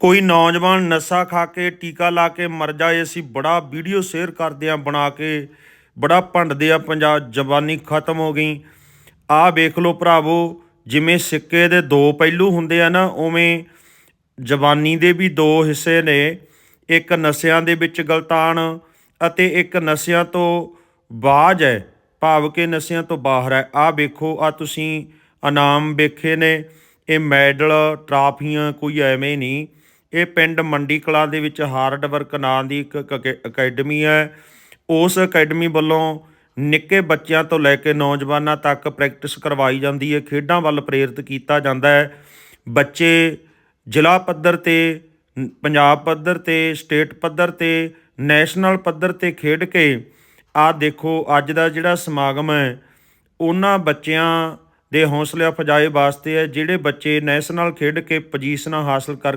ਕੋਈ ਨੌਜਵਾਨ ਨਸ਼ਾ ਖਾ ਕੇ ਟੀਕਾ ਲਾ ਕੇ ਮਰ ਜਾਏ, ਅਸੀਂ ਬੜਾ ਵੀਡੀਓ ਸ਼ੇਅਰ ਕਰਦੇ ਆ ਬਣਾ ਕੇ ਬੜਾ ਭੰਡਦੇ ਆ ਪੰਜਾਬ ਜਵਾਨੀ ਖਤਮ ਹੋ ਗਈ। ਆਹ ਵੇਖ ਲਓ ਭਰਾਵੋ, ਜਿਵੇਂ ਸਿੱਕੇ ਦੇ ਦੋ ਪਹਿਲੂ ਹੁੰਦੇ ਆ ਨਾ, ਉਵੇਂ ਜਵਾਨੀ ਦੇ ਵੀ ਦੋ ਹਿੱਸੇ ਨੇ, ਇੱਕ ਨਸ਼ਿਆਂ ਦੇ ਵਿੱਚ ਗਲਤਾਨ ਅਤੇ ਇੱਕ ਨਸ਼ਿਆਂ ਤੋਂ ਬਾਜ ਹੈ, ਭਾਵ ਕਿ ਨਸ਼ਿਆਂ ਤੋਂ ਬਾਹਰ ਹੈ। ਆਹ ਵੇਖੋ ਆ ਤੁਸੀਂ ਇਨਾਮ ਵੇਖੇ ਨੇ, ਇਹ ਮੈਡਲ, ਟਰਾਫੀਆਂ, ਕੋਈ ਐਵੇਂ ਨਹੀਂ। ਇਹ ਪਿੰਡ ਮੰਡੀ ਕਲਾ ਦੇ ਵਿੱਚ ਹਾਰਡ ਵਰਕ ਨਾਂ ਦੀ ਇੱਕ ਕ- ਅਕੈਡਮੀ ਹੈ। ਉਸ ਅਕੈਡਮੀ ਵੱਲੋਂ ਨਿੱਕੇ ਬੱਚਿਆਂ ਤੋਂ ਲੈ ਕੇ ਨੌਜਵਾਨਾਂ ਤੱਕ ਪ੍ਰੈਕਟਿਸ ਕਰਵਾਈ ਜਾਂਦੀ ਹੈ। ਖੇਡਾਂ ਵੱਲ ਪ੍ਰੇਰਿਤ ਕੀਤਾ ਜਾਂਦਾ ਹੈ। ਬੱਚੇ ਜ਼ਿਲ੍ਹਾ ਪੱਧਰ ਤੇ, ਪੰਜਾਬ ਪੱਧਰ ਤੇ, ਸਟੇਟ ਪੱਧਰ ਤੇ, ਨੈਸ਼ਨਲ ਪੱਧਰ ਤੇ ਖੇਡ ਕੇ ਆ ਦੇਖੋ, ਅੱਜ ਦਾ ਜਿਹੜਾ ਸਮਾਗਮ ਹੈ, ਉਹਨਾਂ ਬੱਚਿਆਂ ਦੇ ਹੌਸਲੇ ਅਫਜਾਈ ਵਾਸਤੇ ਹੈ, ਜਿਹੜੇ ਬੱਚੇ ਨੈਸ਼ਨਲ ਖੇਡ ਕੇ ਪੋਜੀਸ਼ਨਾਂ ਹਾਸਲ ਕਰ